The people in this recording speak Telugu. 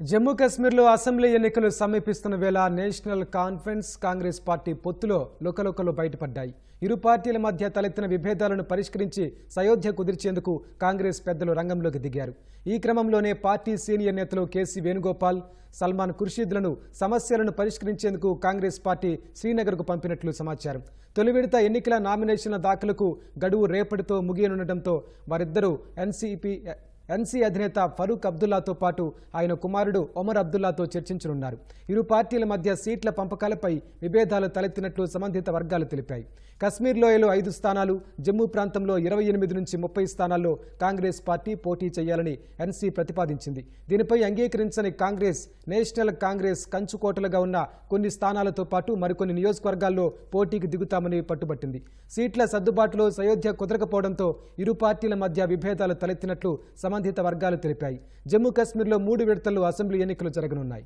జమ్మూ కాశ్మీర్లో అసెంబ్లీ ఎన్నికలు సమీపిస్తున్న వేళ నేషనల్ కాన్ఫరెన్స్ కాంగ్రెస్ పార్టీ పొత్తులో లోకలోకలు బయటపడ్డాయి. ఇరు పార్టీల మధ్య తలెత్తిన విభేదాలను పరిష్కరించి సయోధ్య కుదిర్చేందుకు కాంగ్రెస్ పెద్దలు రంగంలోకి దిగారు. ఈ క్రమంలోనే పార్టీ సీనియర్ నేతలు కేసీ వేణుగోపాల్ సల్మాన్ ఖుర్షీద్లను సమస్యలను పరిష్కరించేందుకు కాంగ్రెస్ పార్టీ శ్రీనగర్కు పంపినట్లు సమాచారం. తొలి విడత ఎన్నికల నామినేషన్ల దాఖలకు గడువు రేపటితో ముగియనుండటంతో వారిద్దరూ ఎన్సీపీ ఎన్సీ అధినేత ఫరూక్ అబ్దుల్లాతో పాటు ఆయన కుమారుడు ఒమర్ అబ్దుల్లాతో చర్చించనున్నారు. ఇరు పార్టీల మధ్య సీట్ల పంపకాలపై విభేదాలు తలెత్తినట్లు సంబంధిత వర్గాలు తెలిపాయి. కశ్మీర్ లోయలో ఐదు స్థానాలు జమ్మూ ప్రాంతంలో ఇరవై ఎనిమిది నుంచి ముప్పై స్థానాల్లో కాంగ్రెస్ పార్టీ పోటీ చేయాలని ఎన్సీ ప్రతిపాదించింది. దీనిపై అంగీకరించని కాంగ్రెస్ నేషనల్ కాంగ్రెస్ కంచుకోటలుగా ఉన్న కొన్ని స్థానాలతో పాటు మరికొన్ని నియోజకవర్గాల్లో పోటీకి దిగుతామని పట్టుబట్టింది. సీట్ల సర్దుబాటులో సయోధ్య కుదరకపోవడంతో ఇరు పార్టీల మధ్య విభేదాలు తలెత్తినట్లు సంబంధిత వర్గాలు తెలిపాయి. జమ్మూ కాశ్మీర్లో మూడు విడతల్లో అసెంబ్లీ ఎన్నికలు జరగనున్నాయి.